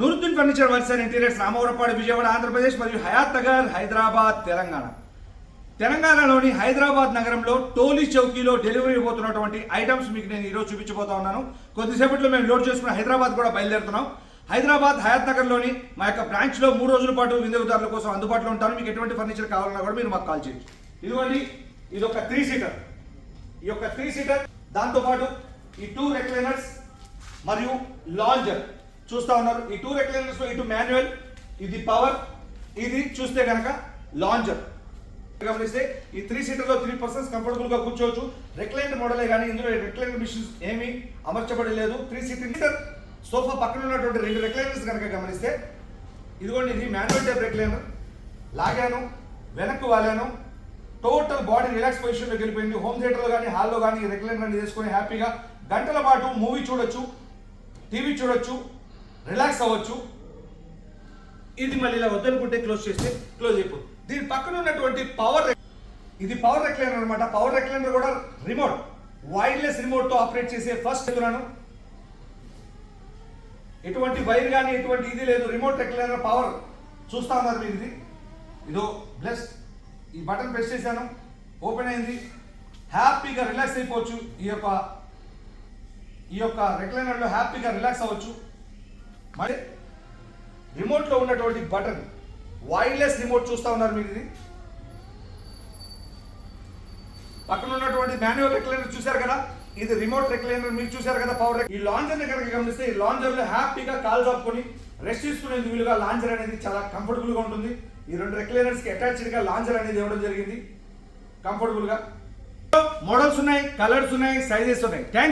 Nooruddin furniture works and interiors Ramavarappadu Vijayawada Andhra Pradesh మరియు హయాత్ నగర్ హైదరాబాద్ తెలంగాణ తెలంగాణలోని హైదరాబాద్ నగరంలో టోలీ చౌకీలో డెలివరీ పోతున్నటువంటి ఐటమ్స్ మీకు నేను ఈరోజు చూపించబోతా ఉన్నాను. కొద్దిసేపట్లో మేము లోడ్ చేసుకుని హైదరాబాద్ కూడా బయలుదేరుతున్నాం. హైదరాబాద్ హయాత్ నగర్లోని మా యొక్క బ్రాంచ్లో మూడు రోజుల పాటు వినియోగదారుల కోసం అందుబాటులో ఉంటాను. మీకు ఎటువంటి ఫర్నిచర్ కావాలన్నా కూడా మీరు మాకు కాల్ చేయండి. ఇదిగోండి ఇది ఒక త్రీ సీటర్ ఈ యొక్క త్రీ సీటర్ దాంతోపాటు ఈ టూ రెక్లైనర్స్ మరియు లాంజర్ చూస్తా ఉన్నారు. ఈ టూ రెక్లైనర్స్ ఇటు మాన్యువల్ ఇది పవర్ ఇది చూస్తే కనుక లాంజర్ గమనిస్తే ఈ త్రీ సీటర్లో త్రీ పర్సన్స్ కంఫర్టబుల్గా కూర్చోవచ్చు. రెక్లైనర్ మోడలే కానీ ఇందులో రెక్లైనర్ మిషన్స్ ఏమీ అమర్చబడి లేదు. త్రీ సీటర్ సోఫా పక్కన ఉన్నటువంటి రెండు రెక్లైనర్స్ కనుక గమనిస్తే ఇదిగోండి ఇది మాన్యువల్ టైప్ రెక్లైనర్ లాగాను వెనక్కు వాలాను. టోటల్ బాడీ రిలాక్స్ పొజిషన్లోకి వెళ్ళిపోయింది. హోమ్ థియేటర్లో కానీ హాల్లో కానీ ఈ అనేది చేసుకొని హ్యాపీగా గంటల పాటు మూవీ చూడొచ్చు టీవీ చూడొచ్చు రిలాక్స్ అవ్వచ్చు. ఇది మళ్ళీ ఇలా వద్దనుకుంటే క్లోజ్ చేస్తే క్లోజ్ అయిపోతుంది. దీని పక్కన ఉన్నటువంటి పవర్ ఇది పవర్ రెక్లైనర్ అనమాట పవర్ రెక్లైనర్ కూడా రిమోట్ వైర్లెస్ రిమోట్తో ఆపరేట్ చేసే ఫస్ట్ చెప్తున్నాను. ఎటువంటి వైర్ కానీ ఎటువంటి ఇది లేదు. రిమోట్ రెక్లైనర్ పవర్ చూస్తా ఉన్నారు మీరు ఇది. ఇదో బ్లెస్ ఈ బటన్ ప్రెస్ చేశాను. ఓపెన్ అయింది. హ్యాపీగా రిలాక్స్ అయిపోవచ్చు. ఈ యొక్క ఈ యొక్క రెక్లైనర్లో హ్యాపీగా రిలాక్స్ అవ్వచ్చు. మరి రిమోట్లో ఉన్నటువంటి బటన్ వైర్లెస్ రిమోట్ చూస్తా ఉన్నారు మీరు ఇది. పక్కన ఉన్నటువంటి మాన్యువల్ రెక్లైనర్ చూశారు కదా? ఇది రిమోట్ రెక్లైనర్ మీరు చూశారు కదా పవర్ ఈ లాంజర్ని కనుక గమనిస్తే ఈ లాంజర్లో హ్యాపీగా కాల్ చాపుకొని రెస్ట్ తీసుకునేందుకు వీలుగా లాంజర్ అనేది చాలా కంఫర్టబుల్గా ఉంటుంది. ఈ రెండు రెక్లైనర్స్కి అటాచ్డ్గా లాంజర్ అనేది ఇవ్వడం జరిగింది. కంఫర్టబుల్గా మోడల్స్ ఉన్నాయి కలర్స్ ఉన్నాయి సైజెస్ ఉన్నాయి. థ్యాంక్